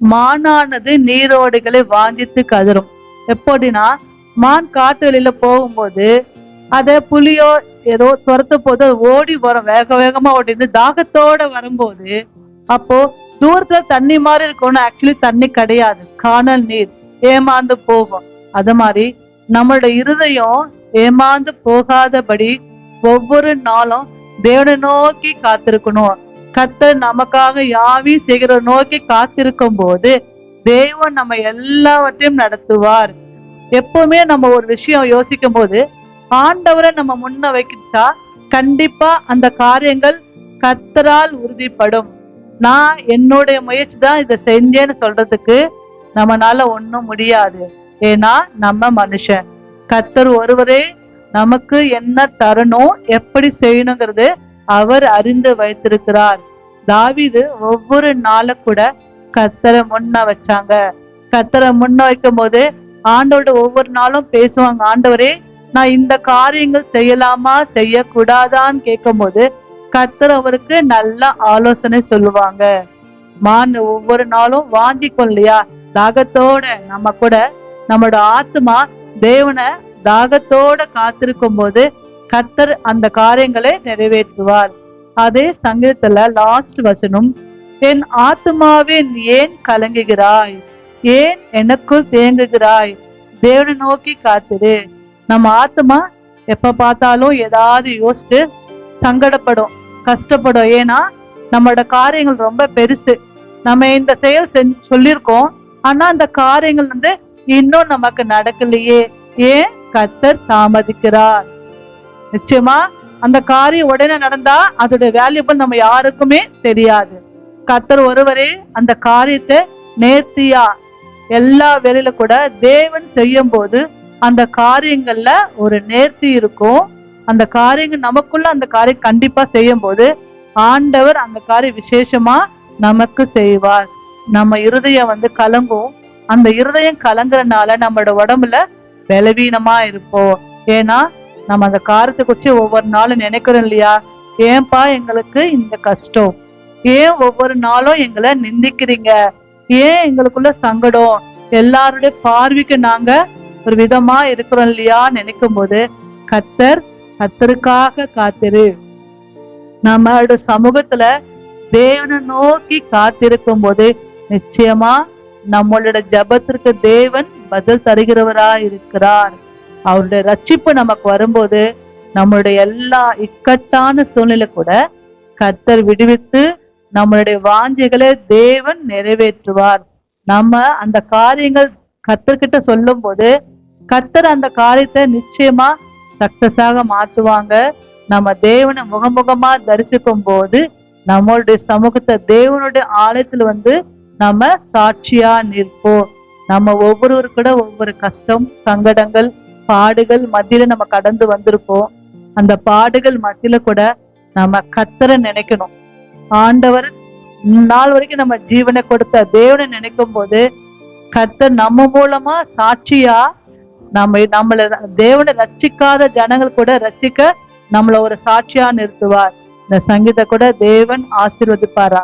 மானானது நீரோடுகளை வாஞ்சித்து கதறும். எப்படின்னா மான் காட்டு வெளியில போகும்போது அத புலியோ ஏதோ துரத்த போது அது ஓடி வரும் வேக வேகமா ஓடிந்து தாகத்தோட வரும்போது அப்போ தூரத்துல தண்ணி மாதிரி இருக்கணும் ஆக்சுவலி தண்ணி கிடையாது. காணல் நீர் ஏமாந்து போகும். அது மாதிரி நம்மளோட இருதயம் ஏமாந்து போகாதபடி ஒவ்வொரு நாளும் தேவனை நோக்கி காத்திருக்கணும். கத்தர் நமக்காக யாவி செய்கிற நோக்கி காத்திருக்கும் போது தேவன் நம்ம எல்லாவற்றையும் நடத்துவார். எப்பவுமே நம்ம ஒரு விஷயம் யோசிக்கும் போது ஆண்டவரை நம்ம முன்ன வைக்கிட்டா கண்டிப்பா அந்த காரியங்கள் கத்தரால் உறுதிப்படும். நான் என்னுடைய முயற்சி தான் இதை செஞ்சேன்னு சொல்றதுக்கு நம்மளால ஒன்றும் முடியாது. ஏன்னா நம்ம மனுஷன். கத்தர் ஒருவரே நமக்கு என்ன தரணும் எப்படி செய்யணுங்கிறது அவர் அறிந்து வைத்திருக்கிறார். தாவிது ஒவ்வொரு நாளும் கூட கத்தரை முன்ன வச்சாங்க. கத்தரை முன்ன வைக்கும் போது ஆண்டோட ஒவ்வொரு நாளும் பேசுவாங்க. ஆண்டவரே நான் இந்த காரியங்கள் செய்யலாமா செய்யக்கூடாதான்னு கேட்கும்போது கத்தர் அவருக்கு நல்ல ஆலோசனை சொல்லுவாங்க. மான் ஒவ்வொரு நாளும் வாந்திக்கும் இல்லையா? தாகத்தோட நம்ம கூட நம்மளோட ஆத்மா தேவனை தாகத்தோட காத்திருக்கும் போது கர்த்தர் அந்த காரியங்களை நிறைவேற்றுவார். அதே சங்கீதத்துல லாஸ்ட் வசனம் என் ஆத்மாவின் ஏன் கலங்குகிறாய்? ஏன் எனக்குள் தேங்குகிறாய்? தேவனை நோக்கி காத்துடு நம்ம ஆத்மா எப்ப பார்த்தாலும் ஏதாவது யோசிச்சு சங்கடப்படும் கஷ்டப்படும். ஏன்னா நம்மளோட காரியங்கள் ரொம்ப பெருசு. நம்ம இந்த செயல் செஞ்சு சொல்லியிருக்கோம். ஆனா அந்த காரியங்கள் வந்து இன்னும் நமக்கு நடக்கலையே. ஏன்? கத்தர் தாமதிக்கிறார். நிச்சயமா? அந்த காரியம் உடனே நடந்தா அதோட வேல்யூபிள் நம்ம யாருக்குமே தெரியாது. கர்த்தர் ஒருவரே அந்த காரியத்தை நேர்த்தியா எல்லா வேலையில கூட தேவன் செய்யும் போது அந்த காரியங்கள்ல ஒரு நேர்த்தி இருக்கும். அந்த காரியங்கள் நமக்குள்ள அந்த காரியம் கண்டிப்பா செய்யும் போது ஆண்டவர் அந்த காரியம் விசேஷமா நமக்கு செய்வார். நம்ம இருதயம் வந்து கலங்கும். அந்த இருதயம் கலங்குறனால நம்மளோட உடம்புல பலவீனமா இருப்போம். ஏன்னா நம்ம அந்த காரத்தை குறிச்சு ஒவ்வொரு நாளும் நினைக்கிறோம் இல்லையா? ஏன்பா எங்களுக்கு இந்த கஷ்டம்? ஏன் ஒவ்வொரு நாளும் எங்களை நிந்திக்கிறீங்க? ஏன் எங்களுக்குள்ள சங்கடம்? எல்லாருடைய பார்வைக்கு நாங்க ஒரு விதமா இருக்கிறோம் இல்லையா? நினைக்கும் போது கத்தர் கத்தருக்காக காத்திரு. நம்மளோட சமூகத்துல தேவனை நோக்கி காத்திருக்கும் போது நிச்சயமா நம்மளோட ஜபத்திற்கு தேவன் பதில் தருகிறவரா இருக்கிறார் அவருடைய ரட்சிப்பு நமக்கு வரும்போது நம்மளுடைய எல்லா இக்கட்டான சூழ்நிலை கூட கர்த்தர் விடுவித்து நம்மளுடைய வாஞ்சைகளை தேவன் நிறைவேற்றுவார். நம்ம அந்த காரியங்கள் கர்த்தர்கிட்ட சொல்லும் போது கர்த்தர் அந்த காரியத்தை நிச்சயமா சக்சஸாக மாத்துவாங்க நம்ம தேவனை முகமுகமா தரிசிக்கும் போது நம்மளுடைய சமூகத்தை தேவனுடைய ஆலயத்துல வந்து நம்ம சாட்சியா நிற்போம். நம்ம ஒவ்வொருவரு கூட ஒவ்வொரு கஷ்டம் சங்கடங்கள் பாடுகள் மத்தியில நம்ம கடந்து வந்திருப்போம். அந்த பாடுகள் மத்தியில கூட நம்ம கத்தரை நினைக்கணும். ஆண்டவர் நாள் வரைக்கும் நம்ம ஜீவனை கொடுத்த தேவனை நினைக்கும் போது கர்த்தர் நம்ம மூலமா சாட்சியா நம்ம நம்மள தேவனை ரட்சிக்காத ஜனங்கள் கூட ரட்சிக்க நம்மள ஒரு சாட்சியா நிறுத்துவார். இந்த சங்கீத கூட தேவன் ஆசீர்வதிப்பாரா?